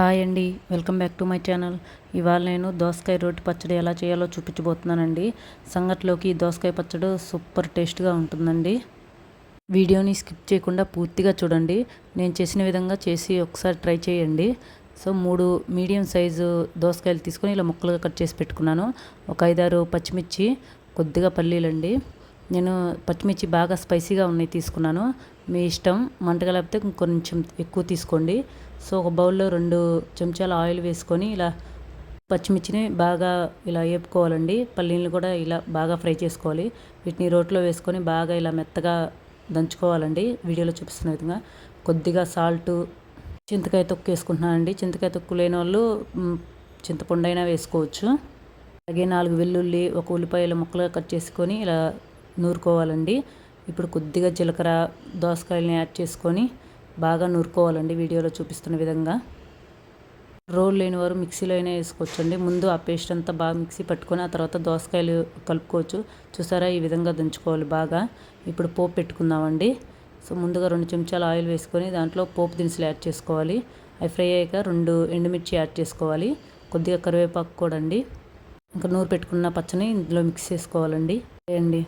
Hi అండి. Welcome back to my channel. ఇవాళ నేను దోసకాయ రోటి పచ్చడి ఎలా చేయాలో చూపించబోతున్నానండి. సంగట్లోకి ఈ దోసకాయ పచ్చడి సూపర్ టేస్ట్గా ఉంటుందండి. వీడియోని స్కిప్ చేయకుండా పూర్తిగా చూడండి. నేను చేసిన విధంగా చేసి ఒకసారి ట్రై చేయండి. సో మూడు మీడియం సైజు దోసకాయలు తీసుకొని ఇలా ముక్కలుగా కట్ చేసి పెట్టుకున్నాను. ఒక ఐదారు పచ్చిమిర్చి కొద్దిగా పల్లీలండి. నేను పచ్చిమిర్చి బాగా స్పైసీగా ఉన్నాయి తీసుకున్నాను. మీ ఇష్టం. మంటగా లేకపోతే కొంచెం ఎక్కువ తీసుకోండి. సో ఒక బౌల్లో రెండు చెంచాల ఆయిల్ వేసుకొని ఇలా పచ్చిమిర్చిని బాగా ఇలా వేపుకోవాలండి పల్లీలు కూడా ఇలా బాగా ఫ్రై చేసుకోవాలి. వీటిని రోట్లో వేసుకొని బాగా ఇలా మెత్తగా దంచుకోవాలండి. వీడియోలో చూపిస్తున్న విధంగా. కొద్దిగా సాల్టు చింతకాయ తొక్కు వేసుకుంటున్నానండి. చింతకాయ తొక్కు లేని వాళ్ళు చింతపండు అయినా వేసుకోవచ్చు. అలాగే నాలుగు వెల్లుల్లి ఒక ఉల్లిపాయల ముక్కలుగా కట్ చేసుకొని ఇలా నూరుకోవాలండి. ఇప్పుడు కొద్దిగా జీలకర్ర దోసకాయలని యాడ్ చేసుకొని బాగా నూరుకోవాలండి వీడియోలో చూపిస్తున్న విధంగా. రోల్ లేని వారు మిక్సీలో అయినా వేసుకోవచ్చండి. ముందు ఆ పేస్ట్ అంతా బాగా మిక్సీ పట్టుకొని ఆ తర్వాత దోసకాయలు కలుపుకోవచ్చు. చూసారా? ఈ విధంగా దంచుకోవాలి బాగా. ఇప్పుడు పోపు పెట్టుకుందామండి. సో ముందుగా రెండు చెంచాలు ఆయిల్ వేసుకొని దాంట్లో పోపు దినుసులు యాడ్ చేసుకోవాలి. అవి ఫ్రై అయ్యాక రెండు ఎండుమిర్చి యాడ్ చేసుకోవాలి. కొద్దిగా కరివేపాకు కూడా అండి. ఇంకా నూరు పెట్టుకున్న పచ్చని ఇందులో మిక్స్ చేసుకోవాలండి. అండి.